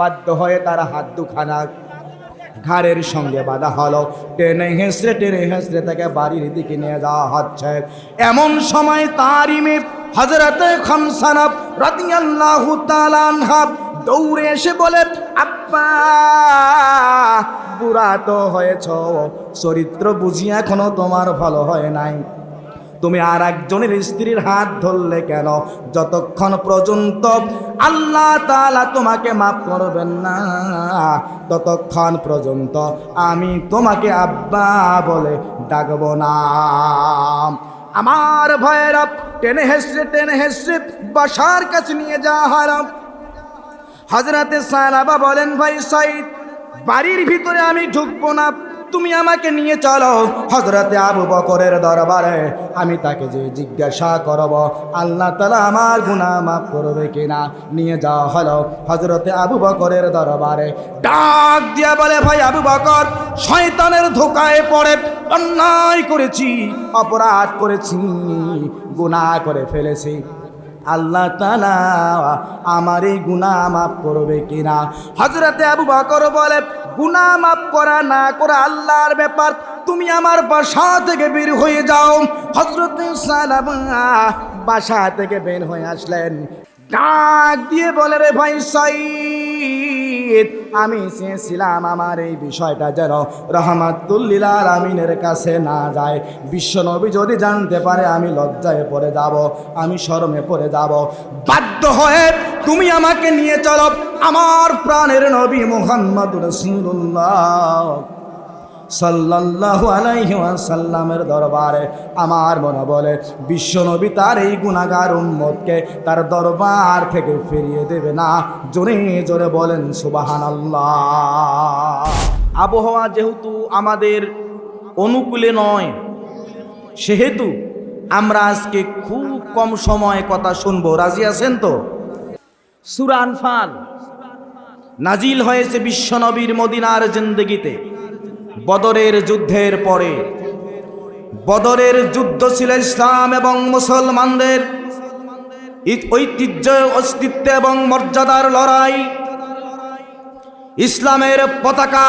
বাধ্য হয়ে তার হাত দুখানা ঘাড়ের সঙ্গে বাঁধা হলো। টেনে হেসড়ে টেনে হেসড়ে তাকে বাড়ির দিকে নিয়ে যাওয়া হচ্ছে। এমন সময় তারই মেয়ে হজরতে খামসানাব রাদিয়াল্লাহু তাআলা দৌড়ে এসে বলে, আব্বা, বুড়া তো হয়েছ। চরিত্র বুঝি এখনও তোমার ভালো হয় নাই। তুমি আর একজনের স্ত্রীর হাত ধরলে কেন? যতক্ষণ পর্যন্ত আল্লাহ তালা তোমাকে মাফ করবেন না, ততক্ষণ পর্যন্ত আমি তোমাকে আব্বা বলে ডাকব না। আমার ভয়েরা টেনে হেসড়ে টেনে হেসড়ে বাসার কাছে নিয়ে যাওয়া হারাম হাজরাতে সালাবা বলেন, ভাই সাইদ, বাড়ির ভিতরে আমি ঢুকবো না। তুমি আমাকে নিয়ে চলো হজরতে আবু বকরের দরবারে। আমি তাকে যে জিজ্ঞাসা করব, আল্লাহ তালা আমার গুণা মাফ করবে কিনা? নিয়ে যাওয়া হলো হজরতে আবু বকরের দরবারে। ডাক দিয়া বলে, ভাই আবু বকর, শয়তানের ধোকায় পড়ে, অন্যায় করেছি, অপরাধ করেছি, গুনাহ করে ফেলেছি। আল্লাহ আমার এই গুণা মাফ করবে কিনা? হজরতে আবু বকর বলে গুণা মাফ করা না করা আল্লাহর ব্যাপার। তুমি আমার বাসা থেকে বের হয়ে যাও। হজরতে বাসা থেকে বের হয়ে আসলেন। ডাক দিয়ে বলে রে ভাই সাইদ, আমি চেয়েছিলাম আমার এই বিষয়টা যেন রহমাতুল্লিল আলমিনের কাছে না যায়। বিশ্বনবী যদি জানতে পারে আমি লজ্জায় পড়ে যাব, আমি শরমে পড়ে যাব। বাধ্য হয়ে তুমি আমাকে নিয়ে চলো, আমার প্রাণের নবী মোহাম্মদ রসুল্লাহ সাল্লাল্লাহু আলাইহি ওয়াসাল্লামের দরবারে আমার মনে বলে, বিশ্বনবী তার এই গুণাগার উম্মতকে তার দরবার থেকে ফিরিয়ে দেবে না। জোরে জোরে বলেন, সুবহানাল্লাহ। আবহাওয়া যেহেতু আমাদের অনুকূলে নয়, সেহেতু আমরা আজকে খুব কম সময় কথা শুনব। রাজি আছেন তো? সুরান ফান নাজিল হয়েছে বিশ্বনবীর মদিনার জিন্দগিতে। বদরের যুদ্ধের পরে, বদরের যুদ্ধ ছিল ইসলাম এবং মুসলমানদের ঐতিহ্য, অস্তিত্ব এবং মর্যাদার লড়াই। ইসলামের পতাকা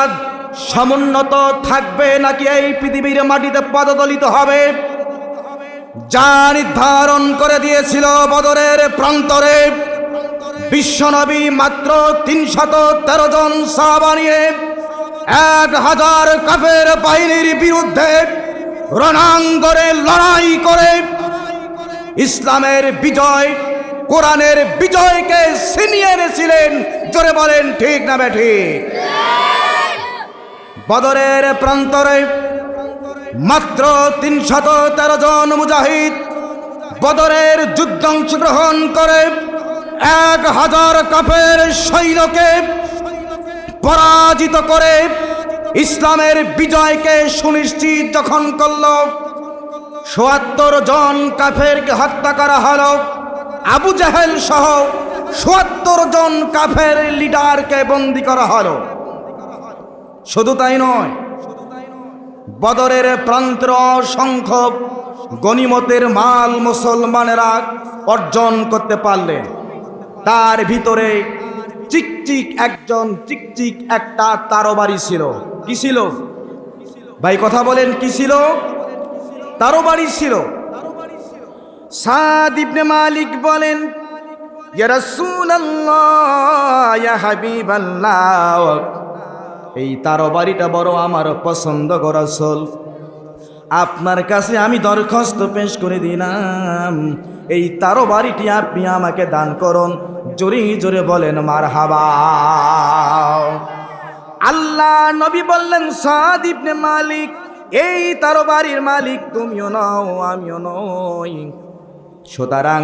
সমুন্নত থাকবে নাকি এই পৃথিবীর মাটিতে পদদলিত হবে? যা নির্ধারণ করে দিয়েছিল বদরের প্রান্তরে। বিশ্বনবী মাত্র তিনশত তেরো জন সাহাবা নিয়ে এক হাজার কাফের বাহিনীর বিরুদ্ধে রণাঙ্গরে লড়াই করে ইসলামের বিজয়, কোরআনের বিজয়কে ছিনিয়ে এনেছিলেন। জোরে বলেন, ঠিক না বে ঠিক? বদরের প্রান্তরে মাত্র তিনশত তেরো জন মুজাহিদ বদরের যুদ্ধ অংশগ্রহণ করে। এক হাজার কাফের সৈন্যকে পরাজিত করে ইসলামের বিজয়কে সুনিশ্চিত যখন করল, সোয়াত্তর জন কাফেরকে হত্যা করা হলো। আবু জাহেল সহ সোয়াত্তর জন কাফের লিডারকে বন্দি করা হলো। শুধু তাই নয়, বদরের প্রান্তর অসংখ্য গনিমতের মাল মুসলমানেরা অর্জন করতে পারলেন। তার ভিতরে চিকচিক একজন চিকচিক একটা তারবাড়ি ছিল। কি ছিল? ভাই, কথা বলেন, কি ছিল? তারবাড়ি ছিল। সাদ ইবনে মালিক বলেন এই তারবাড়িটা বড় আমার পছন্দ করাসল আপনার কাছে আমি দরখাস্ত পেশ করে দিলাম। এই তারো বাড়িটি আপনি আমাকে দান করুন। জোরে জোরে বলেন মার আল্লাহ নবী বললেন, সাদ মালিক, এই তার বাড়ির মালিক তুমিও নও, আমিও নই। সুতরাং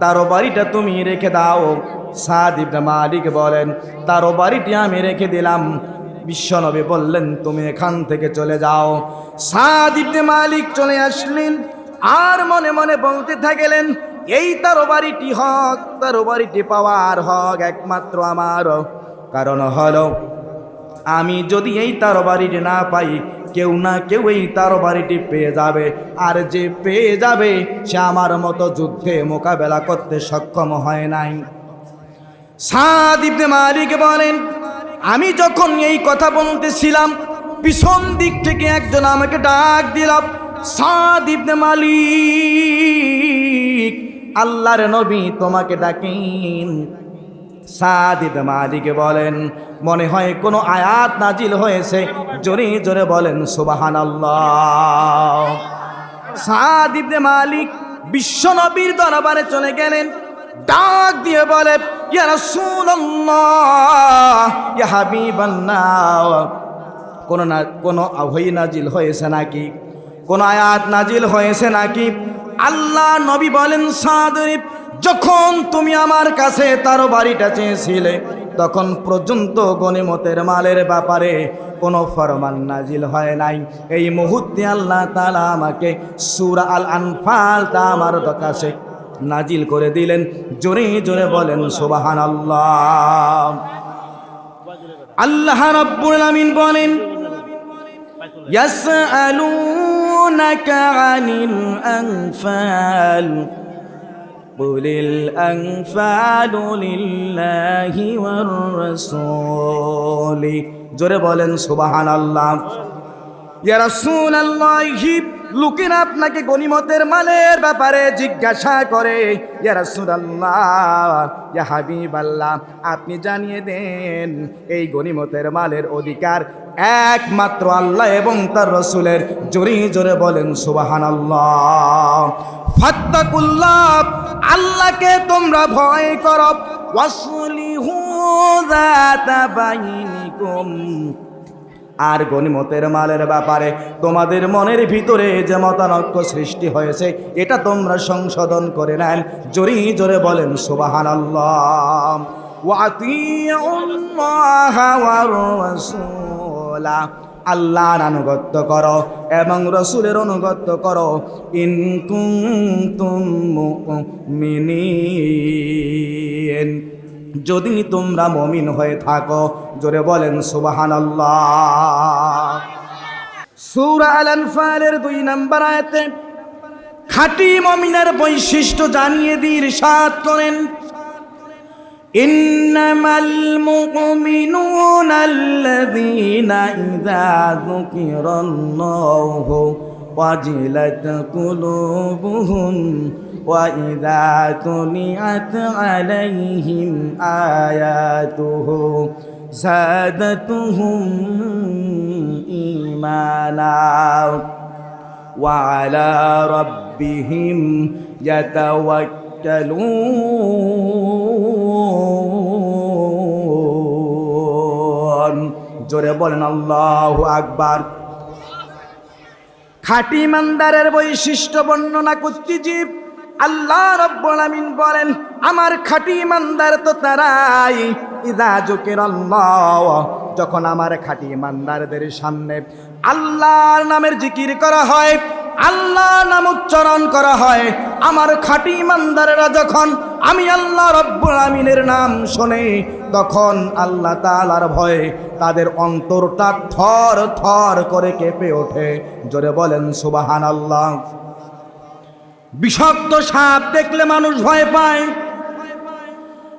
তার বাড়িটা তুমি রেখে দাও। সাদ মালিক বলেন তার বাড়িটি আমি রেখে দিলাম। বিশ্বনবী বললেন, তুমি এখান থেকে চলে যাও। সাদ মালিক চলে আসলেন, আর মনে মনে বলতে থাকলেন এই তারও বাড়িটি হক তারও বাড়িটি পাওয়ার হক একমাত্র আমার। কারণ হলো, আমি যদি এই তার বাড়িটি না পাই, কেউ না কেউ এই তার বাড়িটি পেয়ে যাবে। আর যে পেয়ে যাবে, সে আমার মতো যুদ্ধে মোকাবেলা করতে সক্ষম হয় নাই। সাদ মালিক বলেন, আমি যখন এই কথা বলতেছিলাম, পিছন দিক থেকে একজন আমাকে ডাক দিলাম সাদ মালিক আল্লাহর নবী তোমাকে ডাকেন। সাদ ইবনে মালিক বলেন, মনে হয় কোনো আয়াত নাজিল হয়েছে? জোরে জোরে বলেন সুবাহান আল্লাহ সাদ ইবনে মালিক বিশ্ব নবীর দরবারে চলে গেলেন, ডাক দিয়ে বলে, ইয়া কোন না, কোন নাজিল হয়েছে নাকি? কোন আয়াত নাজিল হয়েছে নাকি? আল্লাহ নবী বলেন সাদরিফ যখন তুমি আমার কাছে তার বাড়িটা চেয়েছিলে, তখন পর্যন্ত গনিমতের মালের ব্যাপারে কোনো ফরমান নাজিল হয় নাই। এই মুহূর্তে আল্লাহ তালা আমাকে সুরা আল আনফালটা আমার কাছে নাজিল করে দিলেন। জোরে জোরে বলেন সুবাহান আল্লাহ আল্লাহ রাব্বুল আমিন বলেন يسألونك عن الأنفال قل الأنفال لله والرسول জোরে বলেন সুবাহান আল্লাহ ইয়া রাসূলুল্লাহি লোকেরা আপনাকে গনিমতের মালের ব্যাপারে জিজ্ঞাসা করে, ইয়া ইয়া হাবিবাল্লাহ, আপনি জানিয়ে দেন, এই গনিমতের মালের অধিকার একমাত্র আল্লাহ এবং তার রসুলের। জোরে জোরে বলেন, সুবহানাল্লাহ। ফাত্তাকুল্লাহ, আল্লাহকে তোমরা ভয় করো। ওয়াসলিহু আর গনিমতের মালের ব্যাপারে তোমাদের মনের ভিতরে যে মতানক্য সৃষ্টি হয়েছে, এটা তোমরা সংশোধন করে নেন। জোরে জোরে বলেন সুবাহান আল্লাহর আনুগত্য করো এবং রসুলের অনুগত্য করো। ইনকুম তুম যদি তোমরা মমিন হয়ে থাকো জোরে বলেন সুবাহান সুরা আল আনফালের দুই নাম্বার আয়াতে খাঁটি মমিনের বৈশিষ্ট্য জানিয়ে দিয়ে ইরশাদ করেন إنما المؤمنون الذين إذا ذكر الله وجلت قلوبهم وإذا تليت عليهم آياته زادتهم إيمانا وعلى ربهم يتوكلون জোরে বলেন আল্লাহু আকবার খাঁটি ইমানদারের বৈশিষ্ট্য বর্ণনা করতে জীব আল্লাহ রব্বুল বলেন, আমার খাঁটি ইমানদার তো তারাই ইদা জুকির আল্লাহ যখন আমার খাঁটি ইমানদারদের সামনে আল্লাহর নামের জিকির করা হয় আল্লাহ নাম উচ্চারণ করা হয়, আমার খাঁটি ইমানদারেরা যখন আমি আল্লাহ রব্বুল আমিনের নাম শোনে, তখন আল্লাহ তালার ভয়ে তাদের অন্তরটা থর থর করে কেঁপে ওঠে। জোরে বলেন সুবাহান আল্লাহ বিষাক্ত সাপ দেখলে মানুষ ভয় পায়।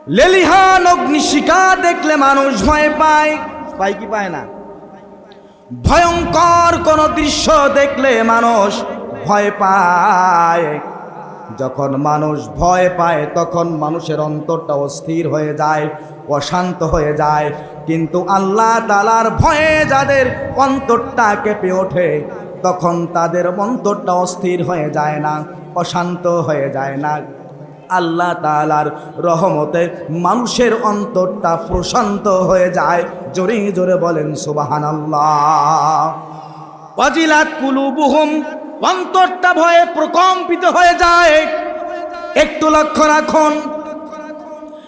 লেলিহান অগ্নিশিকা দেখলে মানুষ ভয় পায়। পায় কি পায় না? ভয়ঙ্কর কোন দৃশ্য দেখলে মানুষ ভয় পায়। যখন মানুষ ভয় পায়, তখন মানুষের অন্তরটা অস্থির হয়ে যায়, অশান্ত হয়ে যায়। কিন্তু আল্লাহ তালার ভয়ে যাদের অন্তরটা কেঁপে ওঠে, তখন তাদের অন্তরটা অস্থির হয়ে যায় না। অশান্ত হয়ে যায় না। আল্লাহ তালার রহমতে মানুষের অন্তরটা প্রশান্ত হয়ে যায়। জোরে জোরে বলেন সুবাহান আল্লাহ অন্তরটা ভয়ে প্রকম্পিত হয়ে যায়। একটু লক্ষ্য রাখুন।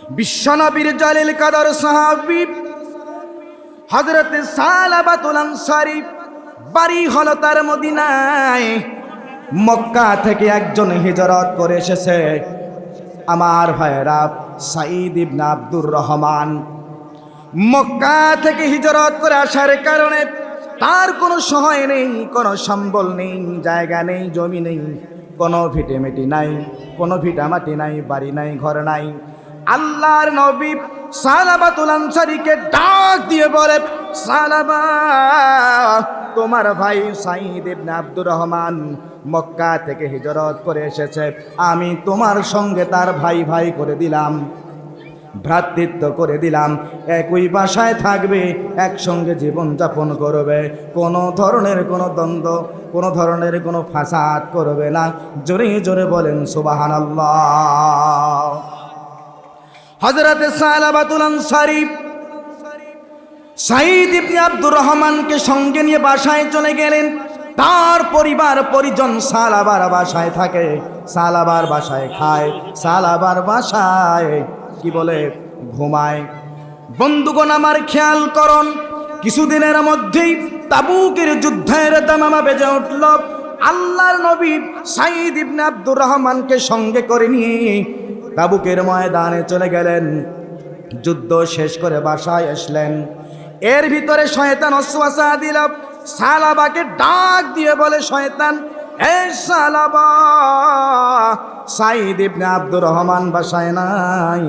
বিশ্বনবীর জালিল কাদর সাহাবি হজরতে সালাবাতুল আনসারি বাড়ি হলো তার মদিনায়। মক্কা থেকে একজন হিজরত করে এসেছে। আমার ভাইয়েরা, সাঈদ ইবনা আব্দুর রহমান। মক্কা থেকে হিজরত করে আসার কারণে তার কোনো সহায় নেই, কোনো সম্বল নেই, জায়গা নেই, জমি নেই, কোনো ভিটেমিটি নাই, কোনো ভিটামাটি নাই, বাড়ি নাই, ঘর নাই। আল্লাহর নবী সালাবাতুল আনসারিকে ডাক দিয়ে বলে, সালাবা, তোমার ভাই সাইদ ইবনে আব্দুর রহমান মক্কা থেকে হিজরত করে এসেছে। আমি তোমার সঙ্গে তার ভাই ভাই করে দিলাম, ভ্রাতৃত্ব করে দিলাম। একই বাসায় থাকবে, একসঙ্গে জীবনযাপন করবে। কোনো ধরনের কোনো দ্বন্দ্ব, কোনো ধরনের কোনো ফাসাদ করবে না। জোরে জোরে বলেন সুবাহান হজরতে সাইদ ইবনে আব্দুর রহমানকে সঙ্গে নিয়ে বাসায় চলে গেলেন। তার পরিবার পরিজন সালাবার বাসায় থাকে সালাবার বাসায় খায় সালাবার বাসায়, কি বলে, ঘুমায়। বন্ধুগণ, আমার খেয়াল করুন, কিছুদিনের মধ্যেই তাবুকের যুদ্ধের দামামা বেজে উঠল। আল্লাহর নবী সাইদ ইবনে আব্দুর রহমানকে সঙ্গে করে নিয়ে তাবুকের ময়দানে চলে গেলেন। যুদ্ধ শেষ করে বাসায় আসলেন এর ভিতরে শয়তান অশ্বাসা দিল। সালাবাকে ডাক দিয়ে বলে শয়তান, এ সালাবা সাইদ ইবনে আব্দুর রহমান বাসায় নাই।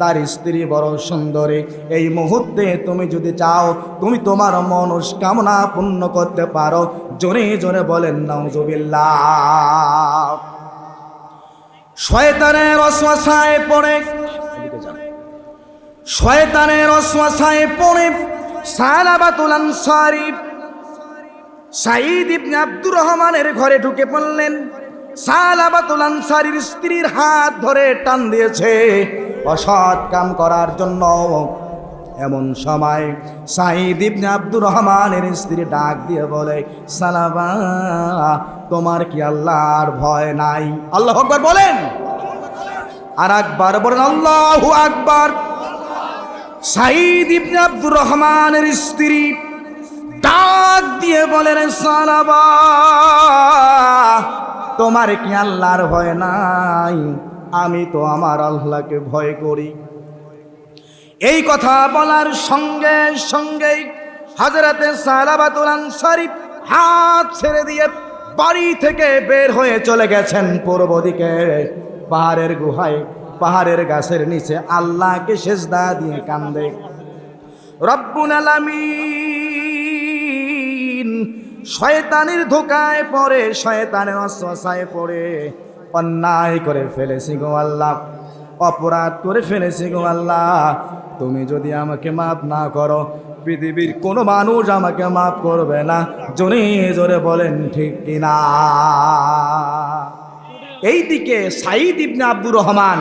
তার স্ত্রী বড় সুন্দরী। এই মুহূর্তে তুমি যদি চাও, তুমি তোমার মনস্কামনা পূর্ণ করতে পারো। জোরে জোরে বলেন, নাউজুবিল্লাহ। শয়তানের অশ্বাসায় পড়ে। শয়তানের অশ্বাসায় পড়ে সালাবাতুল আনসারি সাইদ ইবনে আব্দুর রহমানের ঘরে ঢুকে পড়লেন। সালাবাতুল আনসারির স্ত্রীর হাত ধরে টান দিয়েছে। অসৎ কাম করার জন্য এমন সময় সাইদ ইবনে আব্দুর রহমানের স্ত্রী ডাক দিয়ে বলে, সালাবা, তোমার কি আল্লাহর ভয় নাই? আল্লাহ আকবার বলেন। আর একবার বলেন, আল্লাহু আকবার। সাইদ ইবনে আব্দুর রহমানের স্ত্রী ডাক দিয়ে বলেন, সালাবা, তোমার কি আল্লাহর ভয় নাই? আমি তো আমার আল্লাহকে ভয় করি। এই কথা বলার সঙ্গে সঙ্গেই হাজরাতে সালাবাতুল আনসারি হাত ছেড়ে দিয়ে বাড়ি থেকে বের হয়ে চলে গেছেন পূর্ব দিকে। পাহাড়ের গুহায়, পাহাড়ের গাছের নিচে আল্লাহকে সেজদা দিয়ে কান্দে। রব্বুল আলামিন শয়তানের ধোকায় পড়ে, শয়তানের অশ্বাসায় পড়ে। অন্যায় করে ফেলেছি গো আল্লাহ, অপরাধ করে ফেলেছি গো আল্লাহ। তুমি যদি আমাকে মাফ না করো, পৃথিবীর কোনো মানুষ আমাকে মাফ করবে না। জোরে জোরে বলেন, ঠিক কিনা এইদিকে সাইদ ইবনে আব্দুর রহমান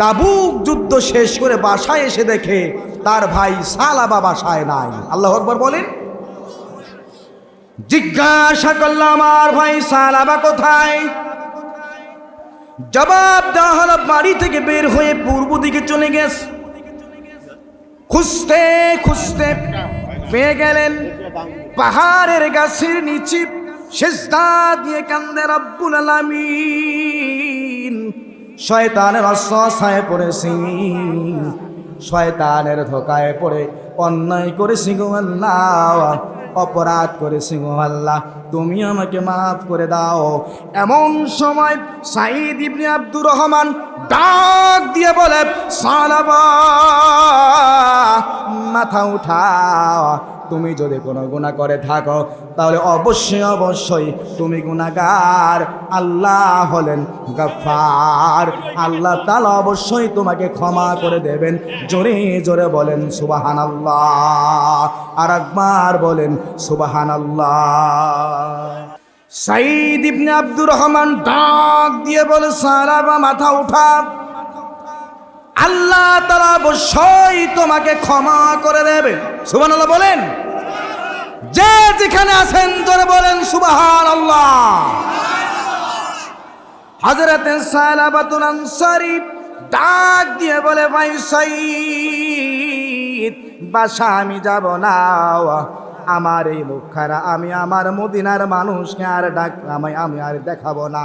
তাবুক যুদ্ধ শেষ করে বাসায় এসে দেখে, তার ভাই সালাবা বাসায় নাই। আল্লাহ আকবর বলেন। জিজ্ঞাসা করলাম আমার ভাই সালাবা কোথায়? জবাব দেওয়া হলো, বাড়ি থেকে বের হয়ে পূর্ব দিকে চলে গেছে। খুঁজতে খুঁজতে পেয়ে গেলেন পাহাড়ের গাছের নিচে, সেজদা দিয়ে কান্দে রব্বুল আলামিন। শয়তানের অশ্বাসায় পড়েছি, শয়তানের ধোকায় পড়ে অন্যায় করেছি গো আল্লাহ। অপরাধ করেছি গো আল্লাহ, তুমি আমাকে মাফ করে দাও। এমন সময় সাইদ ইবনে আব্দুর রহমান ডাক দিয়ে বলে, সালাবা, মাথা উঠাও। তুমি যদি কোনো গুণা করে থাকো, তাহলে অবশ্যই অবশ্যই তুমি গুণাগার আল্লাহ হলেন গফার আল্লাহ তালা অবশ্যই তোমাকে ক্ষমা করে দেবেন। জোরে জোরে বলেন সুবাহান আল্লাহ আর একবার বলেন সুবাহান আল্লাহ সাইদ ইবনে আব্দুর রহমান ডাক দিয়ে বলে সারাবা মাথা উঠা। আল্লাহ তারা অবশ্যই তোমাকে ক্ষমা করে দেবে সুবান বলেন। যে যেখানে আছেন, জোরে বলেন সুবাহান আল্লাহ হজরতে সালাবাতুল আনসারি ডাক দিয়ে বলে, ভাই সাইদ বাসা আমি যাব না। আমার এই মুখারা আমি আমার মদিনার মানুষকে আর ডাক আমি আমি আর দেখাবো না।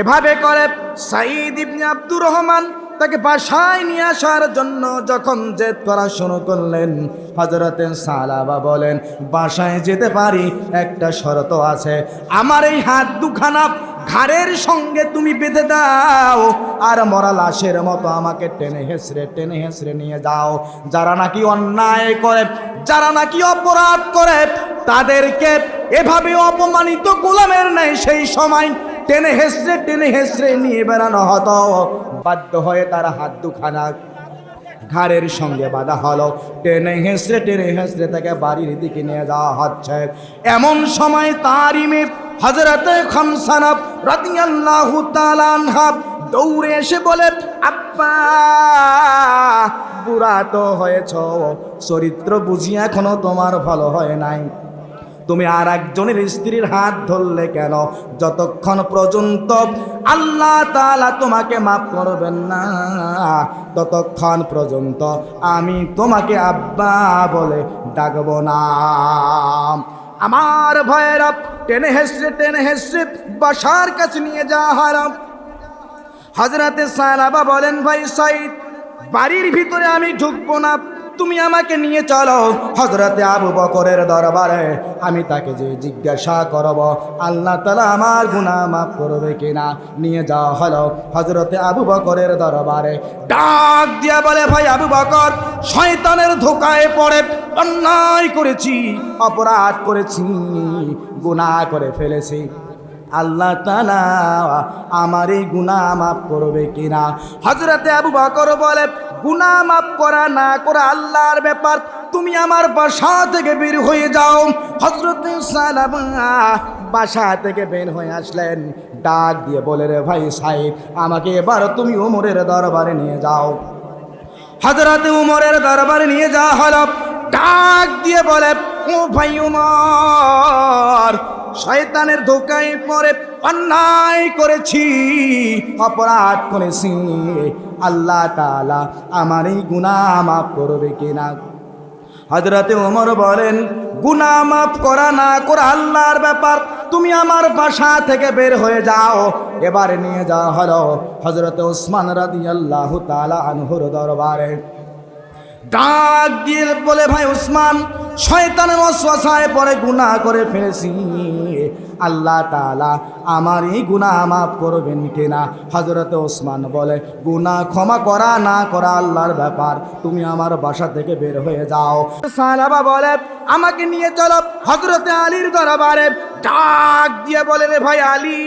এভাবে করে সাইদ ইবনে আব্দুর রহমান তাকে বাসায় নিয়ে আসার জন্য যখন জেদ করা শুরু করলেন হজরতে সালাবা বলেন, বাসায় যেতে পারি, একটা শর্ত আছে। আমার এই হাত দুখানা ঘাড়ের সঙ্গে তুমি বেঁধে দাও আর মরা লাশের মতো আমাকে টেনে হেসড়ে টেনে হেসড়ে নিয়ে যাও। যারা নাকি অন্যায় করে, যারা নাকি অপরাধ করে, তাদেরকে এভাবে অপমানিত গোলামের নেই সেই সময় টেনে হেসড়ে টেনে হেসড়ে নিয়ে বেড়ানো হতো। বাধ্য হয়ে তারা হাত দুখানা ঘাড়ের সঙ্গে বাধা হলো। টেনে হেসড়ে টেনে হেসড়ে তাকে বাড়ির দিকে নিয়ে যাওয়া হচ্ছে। এমন সময় তারই মেয়ে হজরতে খামসানাব রাদিয়াল্লাহু তাআলা দৌড়ে এসে বলে, আব্বা, বুড়া তো হয়েছ। চরিত্র বুঝি এখনও তোমার ভালো হয় নাই। তুমি আর একজনের স্ত্রীর হাত ধরলে কেন? যতক্ষণ পর্যন্ত আল্লাহ তালা তোমাকে মাফ করবেন না, ততক্ষণ পর্যন্ত আমি তোমাকে আব্বা বলে ডাকব না। আমার ভয়েরা টেনে হেসড়ে টেনে হেসড়ে বাসার কাছে নিয়ে যাওয়া হারাম হজরতে সালাবা বলেন, ভাই সাইদ, বাড়ির ভিতরে আমি ঢুকবো না। তুমি আমাকে নিয়ে চলো হজরতে আবু বকরের দরবারে। আমি তাকে যে জিজ্ঞাসা করব, আল্লাহ তালা আমার গুনাহ মাফ করবে কিনা? নিয়ে যাওয়া হলো হজরতে আবু বকরের দরবারে। ডাক দিয়া বলে, ভাই আবু বকর, শয়তানের ধোকায় পড়ে, অন্যায় করেছি, অপরাধ করেছি, গুনাহ করে ফেলেছি। আল্লাহ আমার এই গুণা মাফ করবে কিনা? হজরতে আবু বকর বলে গুণা মাফ করা না করা আল্লাহর ব্যাপার। তুমি আমার বাসা থেকে বের হয়ে যাও। হজরতে বাসা থেকে বের হয়ে আসলেন। ডাক দিয়ে বলে, রে ভাই সাহেব, আমাকে এবার তুমি উমরের দরবারে নিয়ে যাও। হজরত উমরের দরবারে নিয়ে যাওয়া হলো। ডাক দিয়ে বলে, ও ভাই উমর শয়তানের ধোকায় পরে অন্যায় করেছি, অপরাধ করেছি। আল্লাহ তাআলা আমার এই গুনাহ মাফ করবে কিনা? হজরতে ওমর বলেন, গুনাহ মাফ করা না করা আল্লাহর ব্যাপার। তুমি আমার বাসা থেকে বের হয়ে যাও। এবারে নিয়ে যাওয়া হলো হজরতে ওসমান রাদি আল্লাহ তালা আনহুর দরবারে। ডাক দিয়ে বলে, ভাই উসমান শয়তানের অশ্বাসায় পরে গুনাহ করে ফেলেছি। আল্লাহ তালা আমার এই গুনাহ মাফ করবেন কিনা? হজরত ওসমান বলে, গুনাহ ক্ষমা করা না করা আল্লাহর ব্যাপার। তুমি আমার বাসা থেকে বের হয়ে যাও। সালাবা বলে, আমাকে নিয়ে চলো হজরতে আলীর দরবারে। ডাক দিয়ে বলে, রে ভাই আলী,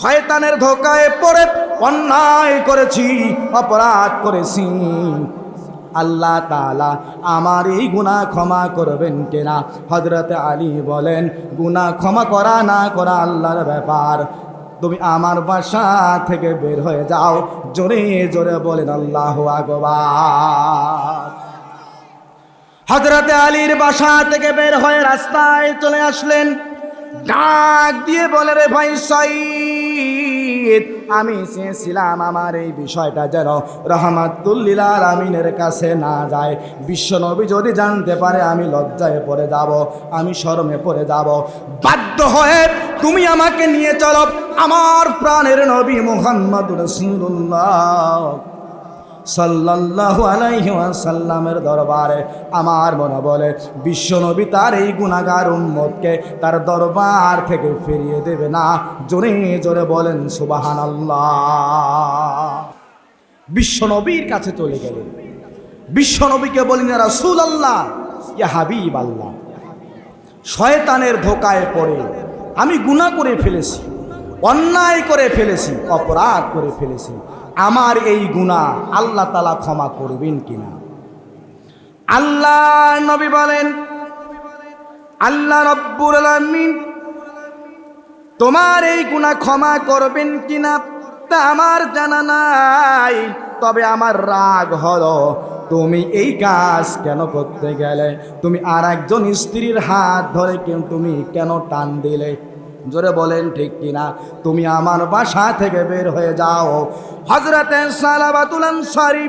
শয়তানের ধোকায় পড়ে অন্যায় করেছি, অপরাধ করেছি। আল্লাহ তালা আমার এই গুণা ক্ষমা করবেন কিনা? হজরত আলী বলেন গুণা ক্ষমা করা না করা আল্লাহর ব্যাপার। তুমি আমার বাসা থেকে বের হয়ে যাও। জোরে জোরে বলেন, আল্লাহ আগবার হজরত আলীর বাসা থেকে বের হয়ে রাস্তায় চলে আসলেন। ডাক দিয়ে বলে, রে ভাই সাইদ আমি চেয়েছিলাম আমার এই বিষয়টা যেন রহমাতুল্লিল আমিনের কাছে না যায়। বিশ্বনবী যদি জানতে পারে, আমি লজ্জায় পড়ে যাব, আমি শরমে পড়ে যাব। বাধ্য হয়ে তুমি আমাকে নিয়ে চলো, আমার প্রাণের নবী মোহাম্মদ রসুল্লাহ সাল্লাল্লাহু আলাইহি ওয়াসাল্লামের দরবারে আমার মনে বলে, বিশ্বনবী তার এই গুণাগার উম্মতকে তার দরবার থেকে ফিরিয়ে দেবে না। জোরে জোরে বলেন, সুবহানাল্লাহ। বিশ্বনবীর কাছে চলে গেলেন। বিশ্বনবীকে বলেন রাসূল আল্লাহ ইয়া হাবিব আল্লাহ শয়তানের ধোকায় পড়ে, আমি গুনাহ করে ফেলেছি, অন্যায় করে ফেলেছি, অপরাধ করে ফেলেছি আমার এই গুণা আল্লাহ তালা ক্ষমা করবেন কিনা? আল্লাহ নবী বলেন, আল্লাহ রব্বুর আলামিন তোমার এই গুণা ক্ষমা করবেন কিনা তা আমার জানা নাই। তবে আমার রাগ হলো, তুমি এই কাজ কেন করতে গেলে? তুমি আর একজন স্ত্রীর হাত ধরে কেউ তুমি কেন টান দিলে? জোরে বলেন, ঠিক কিনা? তুমি আমার বাসা থেকে বের হয়ে যাও। হজরতে সালাবাতুল আনসারি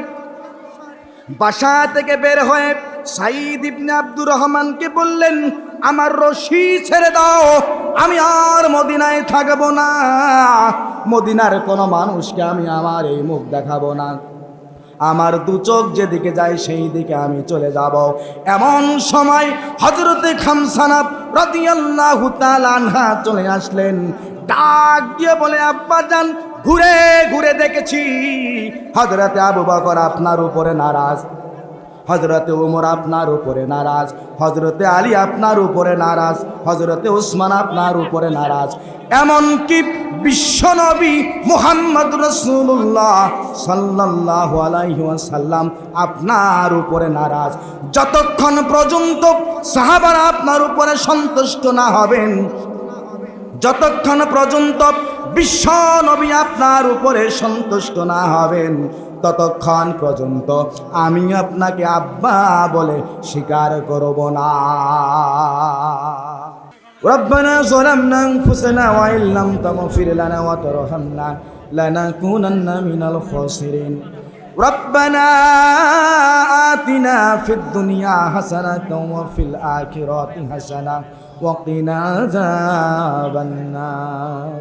বাসা থেকে বের হয়ে সাইদ ইবনে আব্দুর রহমানকে বললেন, আমার রশি ছেড়ে দাও, আমি আর মদিনায় থাকব না। মদিনার কোনো মানুষকে আমি আমার এই মুখ দেখাবো না। আমার দু চোখ যেদিকে যায় সেই দিকে আমি চলে যাব। এমন সময় হজরতে খামসানাব রাদিয়াল্লাহু তালানহা চলে আসলেন। ডাক দিয়ে বলে, আব্বা যান ঘুরে ঘুরে দেখেছি। হজরতে আবু বকর আপনার উপরে নারাজ। হজরতে উমর আপনার উপরে নারাজ হজরতে আলী আপনার উপরে নারাজ হজরতে উসমান আপনার উপরে নারাজ। এমনকি বিশ্বনবী মুহাম্মদ রসুল্লাহ সাল্লাহ আলাইসাল্লাম আপনার উপরে নারাজ। যতক্ষণ পর্যন্ত সাহাবারা আপনার উপরে সন্তুষ্ট না হবেন, যতক্ষণ পর্যন্ত বিশ্ব নবী আপনার উপরে সন্তুষ্ট না হবেন ততক্ষণ পর্যন্ত আমি আপনাকে আব্বা বলে স্বীকার করব না ربنا ظلمنا أنفسنا وإن لم تغفر لنا وترحمنا لنكونن من الخاسرين ربنا آتنا في الدنيا حسنة وفي الآخرة حسنة وقنا عذاب النار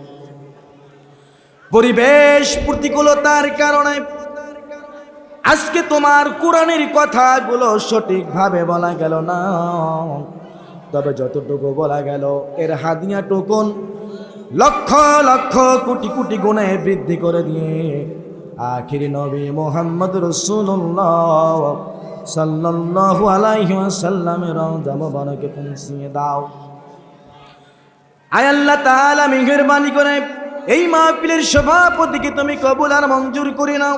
পরিবেশ প্রতিকূলতার কারণে। আজকে তোমার কোরআনের কথাগুলো সঠিকভাবে বলা গেল না। তবে যতটুকু বলা গেল, এর হাদিয়া টুকুন লক্ষ লক্ষ কোটি কোটি গুণে বৃদ্ধি করে দিয়ে আখির নবী মোহাম্মদ রসুল্লাহ সাল্লাল্লাহু আলাইহি ওয়াসাল্লামের জামবানকে পৌঁছিয়ে দাও। আয় আল্লাহ তাআলা মেহেরবানি করে এই মাহফিলের সভাপতিকে তুমি কবুল আর মঞ্জুর করে নাও।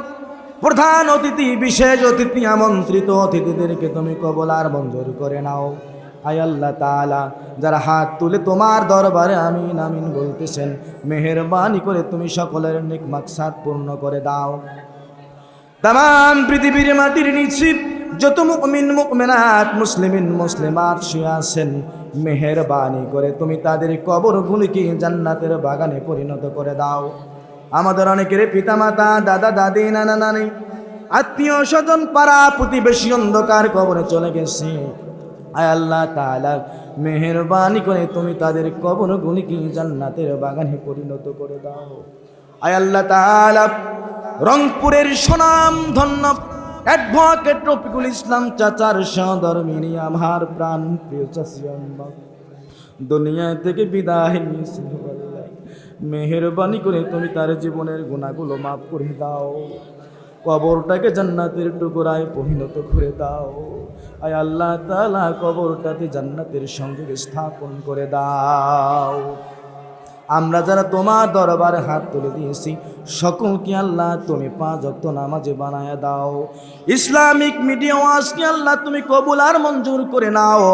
প্রধান অতিথি, বিশেষ অতিথি, আমন্ত্রিত অতিথিদেরকে তুমি কবুল আর মঞ্জুর করে নাও। আয় আল্লাহ তাআলা, যারা হাত তুলে তোমার দরবারে আমিন আমিন বলতেছেন, মেহেরবানি করে তুমি সকলের নেক মাকসাদ পূর্ণ করে দাও। তাম পৃথিবীর মাটির নিচে যত মুকমিন মুকমিনাত মুসলিমিন মুসলিমাত শুয়ে আছেন, মেহেরবানি করে তুমি তাদের কবরগুলিকে জান্নাতের বাগানে পরিণত করে দাও। আমাদের অনেকের পিতামাতা, দাদা, দাদি, নানা, নানি, আত্মীয় স্বজন, পাড়া প্রতিবেশী অন্ধকার কবরে চলে গেছে। আয় আল্লাহ তাআলা, মেহেরবানি করে তুমি তাদের কবরগুলিকে জান্নাতের বাগানে পরিণত করে দাও। আয় আল্লাহ তাআলা, রংপুরের সুনাম ধন্য অ্যাডভোকেট রফিকুল ইসলাম চাচার সহধর্মিনী আমার প্রাণ প্রিয় চাষি আম্মা দুনিয়া থেকে বিদায় নিয়েছে। মেহেরবানি করে তুমি তার জীবনের গুণাগুলো মাফ করে দাও। কবরটাকে জান্নাতের টুকরায় পরিণত করে দাও। আয় আল্লাহ তালা কবরটাতে জান্নাতের সঙ্গে স্থাপন করে দাও। আমরা যারা তোমার দরবারে হাত তুলে দিয়েছি, সকলকে আল্লাহ তুমি পাঁচ অক্ত নামাজে বানায় দাও। ইসলামিক মিডিয়া ওয়াজকে আল্লাহ তুমি কবুল আর মঞ্জুর করে নাও।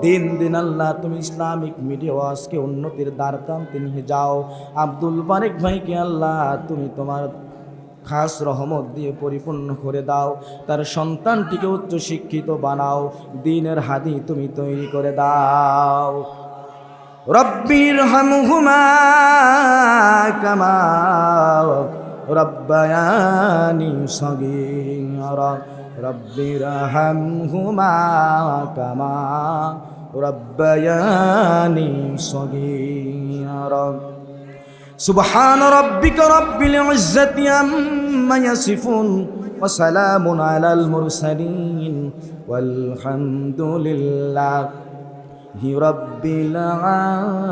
দিন দিন আল্লাহ তুমি ইসলামিক মিডিয়া ওয়াজকে উন্নতির দ্বার প্রান্তে নিয়ে যাও। আব্দুল বারেক ভাইকে আল্লাহ তুমি তোমার খাস রহমত দিয়ে পরিপূর্ণ করে দাও। তার সন্তানটিকে উচ্চ শিক্ষিত বানাও। দিনের হাদি তুমি তৈরি করে দাও। ربي ارحمهما كما ربياني صغيرا ربي ارحمهما كما ربياني صغيرا سبحان ربك رب العزة عما يصفون وسلام على المرسلين والحمد لله رب العالمين.